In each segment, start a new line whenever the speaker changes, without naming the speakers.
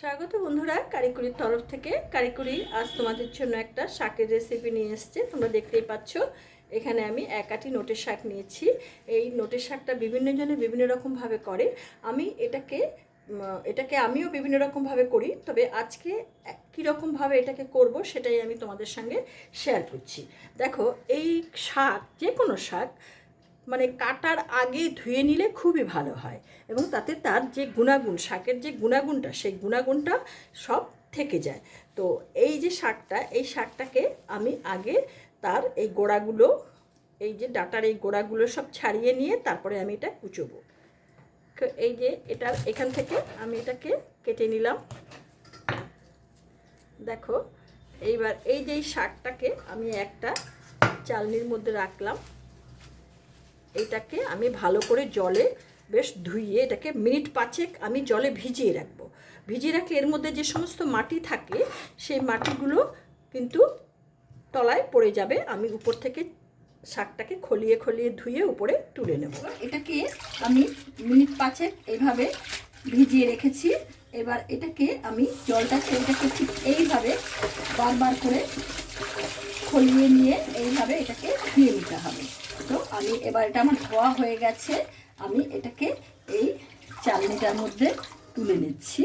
স্বাগত বন্ধুরা কারিকুরির তরফ থেকে। কারিকুরি আজ তোমাদের জন্য একটা শাকের রেসিপি নিয়ে এসছে, তোমরা দেখতেই পাচ্ছ। এখানে আমি এক আটি নোটের শাক নিয়েছি। এই নোটের শাকটা বিভিন্ন জনে বিভিন্ন রকমভাবে করে। আমি এটাকে এটাকে আমিও বিভিন্ন রকমভাবে করি, তবে আজকে কীরকমভাবে এটাকে করব সেটাই আমি তোমাদের সঙ্গে শেয়ার করছি। দেখো, এই শাক যে কোনো শাক মানে কাটার আগে ধুয়ে নিলে খুবই ভালো হয় এবং তাতে তার যে গুণাগুণ, শাকের যে গুণাগুণটা, সেই গুণাগুণটা সব থেকে যায়। তো এই যে শাকটা, এই শাকটাকে আমি আগে তার এই গোড়াগুলো, এই যে ডাটার এই গোড়াগুলো সব ছাড়িয়ে নিয়ে তারপরে আমি এটা কুচোবো। এই যে এটা, এখান থেকে আমি এটাকে কেটে নিলাম। দেখো, এইবার এই যে শাকটাকে আমি একটা চালনির মধ্যে রাখলাম। এইটাকে আমি ভালো করে জলে বেশ ধুইয়ে এটাকে মিনিট পাঁচেক আমি জলে ভিজিয়ে রাখব। ভিজিয়ে রাখলে এর মধ্যে যে সমস্ত মাটি থাকে, সেই মাটিগুলো কিন্তু তলায় পড়ে যাবে। আমি উপর থেকে শাকটাকে খলিয়ে খলিয়ে ধুয়ে উপরে তুলে নেব। এটাকে আমি মিনিট পাঁচেক এইভাবে ভিজিয়ে রেখেছি। এবার এটাকে আমি জলটা সেটাকে ঠিক এইভাবে বারবার করে খলিয়ে নিয়ে এইভাবে এটাকে ধুয়ে নিতে হবে। আমি এবার এটা আমার ধোয়া হয়ে গেছে। আমি এটাকে এই চালনিটার মধ্যে তুলে নিচ্ছি।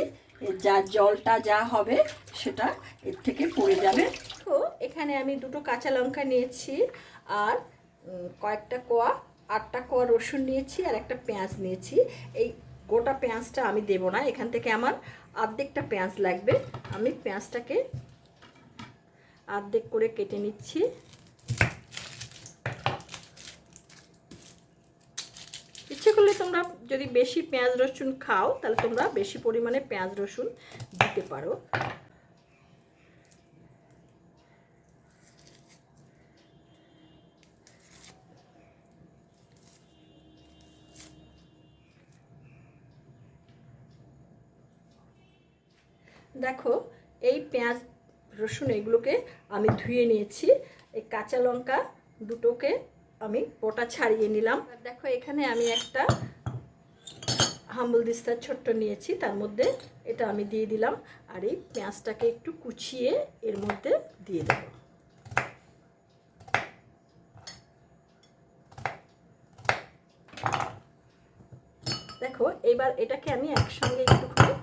যা জলটা যা হবে সেটা এর থেকে পড়ে যাবে। তো এখানে আমি দুটো কাঁচা লঙ্কা নিয়েছি আর কয়েকটা কোয়া, আটটা কোয়া রসুন নিয়েছি আর একটা পেঁয়াজ নিয়েছি। এই গোটা পেঁয়াজটা আমি দেব না, এখান থেকে আমার অর্ধেকটা পেঁয়াজ লাগবে। আমি পেঁয়াজটাকে অর্ধেক করে কেটে নিচ্ছি ইচ্ছে করলে তোমরা যদি বেশি পেঁয়াজ রসুন খাও, তাহলে তোমরা বেশি পরিমাণে পেঁয়াজ রসুন দিতে পারো। দেখো, এই পেঁয়াজ রসুন এগুলোকে আমি ধুয়ে নিয়েছি। এই কাঁচা লঙ্কা দুটোকে আমি পোটা ছাড়িয়ে নিলাম। দেখো, এখানে আমি একটা হাম্বল দিস্তার ছোট্ট নিয়েছি, তার মধ্যে এটা আমি দিয়ে দিলাম। আর এই পেঁয়াজটাকে একটু কুচিয়ে এর মধ্যে দিয়ে দেব। দেখো, এবার এটাকে আমি একসঙ্গে একটু করে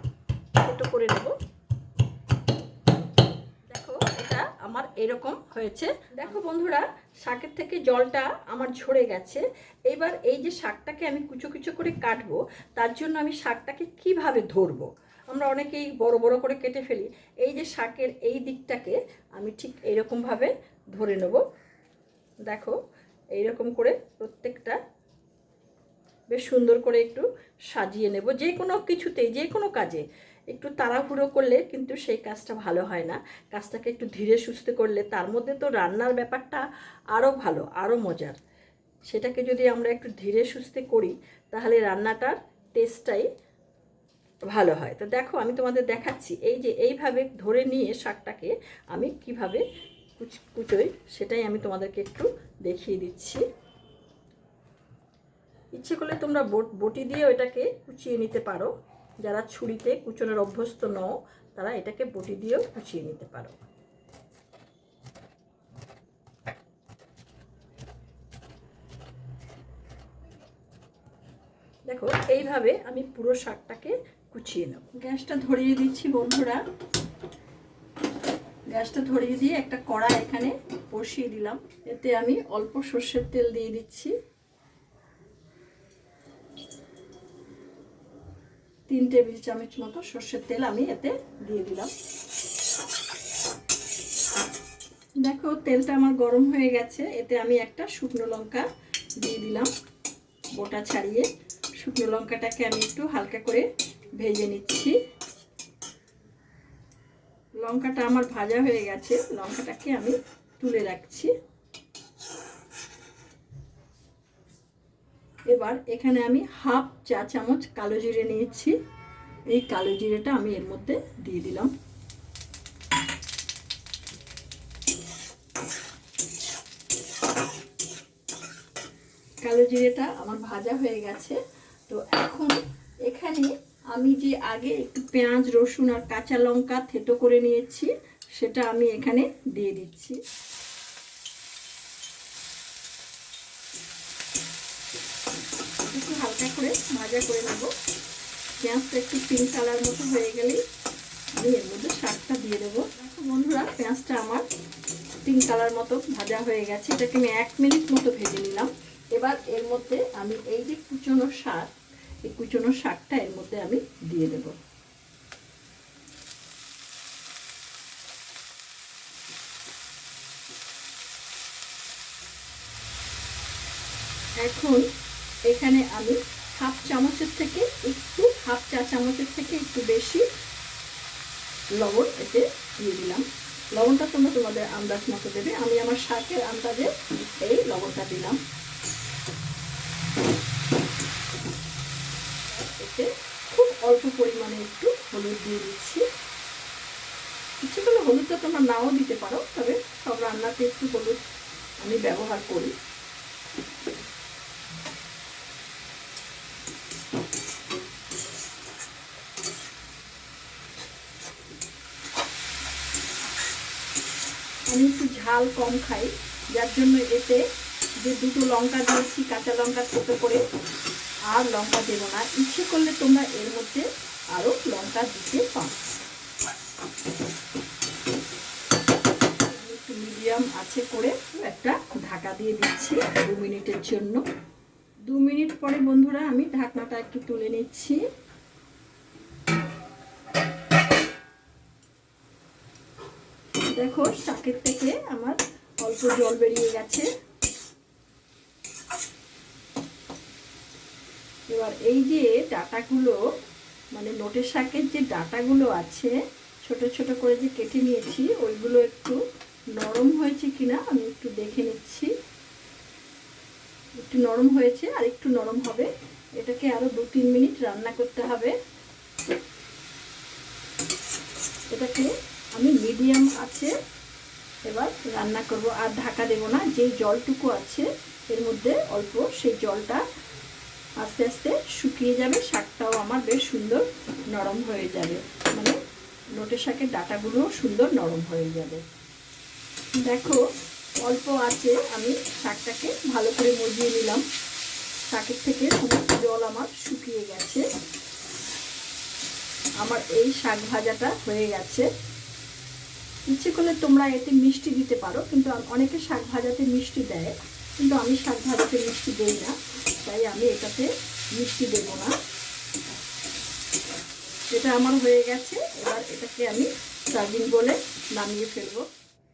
ছোটো করে নেব। আমার এরকম হয়েছে। দেখো বন্ধুরা, শাকের থেকে জলটা আমার ঝরে গেছে। এইবার এই যে শাকটাকে আমি কুচো কুচো করে কাটবো, তার জন্য আমি শাকটাকে কীভাবে ধরবো? আমরা অনেকেই বড় বড় করে কেটে ফেলি। এই যে শাকের এই দিকটাকে আমি ঠিক এইরকমভাবে ধরে নেব। দেখো, এইরকম করে প্রত্যেকটা বেশ সুন্দর করে একটু সাজিয়ে নেব। যে কোনো কিছুতেই, যে কোনো কাজে। একটু তাড়াহুড়ো করলে কিন্তু সেই কাজটা ভালো হয় না। কাজটাকে একটু ধীরে সুস্থে করলে তার মধ্যে তো রান্নার ব্যাপারটা আরও ভালো আরও মজার। সেটাকে যদি আমরা একটু ধীরে সুস্থে করি, তাহলে রান্নাটার টেস্টটাই ভালো হয়। তো দেখো, আমি তোমাদের দেখাচ্ছি, এই যে এইভাবে ধরে নিয়ে শাকটাকে আমি কীভাবে কুচ, কুচোই, সেটাই আমি তোমাদেরকে একটু দেখিয়ে দিচ্ছি। ইচ্ছে করলে তোমরা বট দিয়ে ওটাকে কুচিয়ে নিতে পারো। যারা ছুরিতে কুচোনোর অভ্যস্ত নও, তারা এটাকে বটি দিয়েও কুচিয়ে নিতে পারো। দেখো, এইভাবে আমি পুরো শাকটাকে কুচিয়ে নেব। গ্যাসটা ধরিয়ে দিচ্ছি বন্ধুরা। গ্যাসটা ধরিয়ে দিয়ে একটা কড়া এখানে বসিয়ে দিলাম। এতে আমি অল্প সর্ষের তেল দিয়ে দিচ্ছি। তিন টেবিল চামচ মতো সর্ষের তেল আমি এতে দিয়ে দিলাম। দেখো, তেলটা আমার গরম হয়ে গেছে। এতে আমি একটা শুকনো লঙ্কা দিয়ে দিলাম বোটা ছাড়িয়ে। শুকনো লঙ্কাটাকে আমি একটু হালকা করে ভেজে নিচ্ছি। লঙ্কাটা আমার ভাজা হয়ে গেছে। লঙ্কাটাকে আমি তুলে রাখছি। এবার এখানে আমি হাফ চা চামচ কালো জিরে নিয়েছি। এই কালো জিরেটা আমি এর মধ্যে দিয়ে দিলাম। কালো জিরেটা আমার ভাজা হয়ে গেছে। তো এখন এখানে আমি যে আগে একটু পেঁয়াজ, রসুন আর কাঁচা লঙ্কা থেতো করে নিয়েছি, সেটা আমি এখানে দিয়ে দিচ্ছি একটু হালকা করে ভাজা করে নেব। পেঁয়াজটা একটু পিঙ্ক কালার মতো হয়ে গেলেই আমি এর মধ্যে শাকটা দিয়ে দেবো। বন্ধুরা, পেঁয়াজটা আমার পিঙ্ক কালার মতো ভাজা হয়ে গেছে। এটাকে আমি এক মিনিট মতো ভেজে নিলাম। এবার এর মধ্যে আমি এই যে কুচনো শাক, এই কুচনো শাকটা এর মধ্যে আমি দিয়ে দেব। এখন এখানে আমি হাফ চামচের থেকে একটু, হাফ চা চামচের থেকে একটু বেশি লবণ এতে দিয়ে দিলাম। লবণটা তোমরা তোমাদের আন্দাজ মতো দেবে। আমি আমার শাকের আন্দাজে এই লবণটা দিলাম। এতে খুব অল্প পরিমাণে একটু হলুদ দিয়ে দিচ্ছি। ইচ্ছে করলে হলুদটা তোমরা নাও দিতে পারো, তবে সব রান্নাতে একটু হলুদ আমি ব্যবহার করি আমি একটু ঝাল কম খাই, যার জন্য এতে যে দুটো লঙ্কা দিয়েছি, কাঁচা লঙ্কা ছোটো করে, আর লঙ্কা দেবো না। ইচ্ছে করলে তোমরা এর মধ্যে আরও লঙ্কা দিতে পারো। একটু মিডিয়াম আছে করে একটা ঢাকা দিয়ে দিচ্ছি দু মিনিটের জন্য। দু মিনিট পরে বন্ধুরা, আমি ঢাকনাটা একটু তুলে নিচ্ছি। দেখো, শাকের থেকে আমার অল্প জল বেরিয়ে গেছে। এবার এই যে ডাটাগুলো মানে নোটের শাকের যে ডাটাগুলো আছে, ছোট ছোট করে যে কেটে নিয়েছি, ওইগুলো একটু নরম হয়েছে কিনা আমি একটু দেখে নিচ্ছি। একটু নরম হয়েছে আর একটু নরম হবে। এটাকে আরও দু তিন মিনিট রান্না করতে হবে। এটাকে মিডিয়াম আছে। এবার রান্না করব। আর ঢাকা দেব না, যে জলটুকু আছে, এর মধ্যে অল্প সেই জলটা আস্তে আস্তে শুকিয়ে যাবে, শাকটাও আমার বেশ সুন্দর নরম হয়ে যাবে। মানে নোটে শাকের ডাটাগুলোও সুন্দর নরম হয়ে যাবে। দেখো, অল্প আছে, আমি শাকটাকে ভালো করে মজিয়ে নিলাম। শাকের থেকে সমস্ত জল আমার শুকিয়ে গেছে। আমার এই শাক ভাজাটা হয়ে গেছে। ইচ্ছে করলে তোমরা এতে মিষ্টি দিতে পারো, কিন্তু অনেকে শাক ভাজাতে মিষ্টি দেয়, কিন্তু আমি শাক ভাজাতে মিষ্টি দিই না, তাই আমি এটাতে মিষ্টি দেব না। এটা আমার হয়ে গেছে, এবার এটাকে আমি সার্ভিং বলে নামিয়ে ফেলব।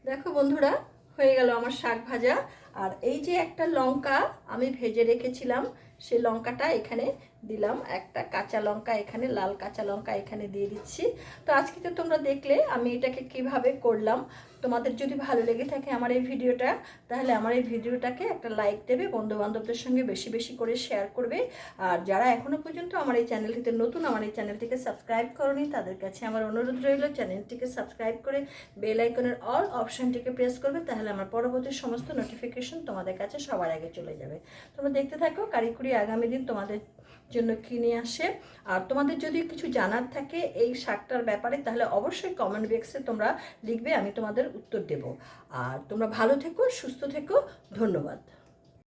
দেখো বন্ধুরা, হয়ে গেল আমার শাক ভাজা, আর এই যে একটা লঙ্কা আমি ভেজে রেখেছিলাম, সেই লঙ্কাটা এখানে দিলাম একটা কাঁচা লঙ্কা এখানে, লাল কাঁচা লঙ্কা এখানে দিয়ে দিচ্ছি। তো আজকে তো তোমরা দেখলে আমি এটাকে কীভাবে করলাম। তোমাদের যদি ভালো লেগে থাকে আমার এই ভিডিওটা, তাহলে আমার এই ভিডিওটাকে একটা লাইক দেবে বন্ধু বান্ধবদের সঙ্গে বেশি বেশি করে শেয়ার করবে। আর যারা এখনও পর্যন্ত আমার এই চ্যানেলটিতে নতুন, আমার এই চ্যানেলটিকে সাবস্ক্রাইব করনি, তাদের কাছে আমার অনুরোধ রইল চ্যানেলটিকে সাবস্ক্রাইব করে বেল আইকনের অল অপশানটিকে প্রেস করবে, তাহলে আমার পরবর্তী সমস্ত নোটিফিকেশন তোমাদের কাছে সবার আগে চলে যাবে। তোমরা দেখতে থাকো, কারিকুরি আগামী দিন তোমাদের জন্য কিনে আসে। আর তোমাদের যদি কিছু জানার থাকে এই শাকটার ব্যাপারে, তাহলে অবশ্যই কমেন্ট বক্সে তোমরা লিখবে, আমি তোমাদের উত্তর দেব। আর তোমরা ভালো থেকো, সুস্থ থেকো, ধন্যবাদ।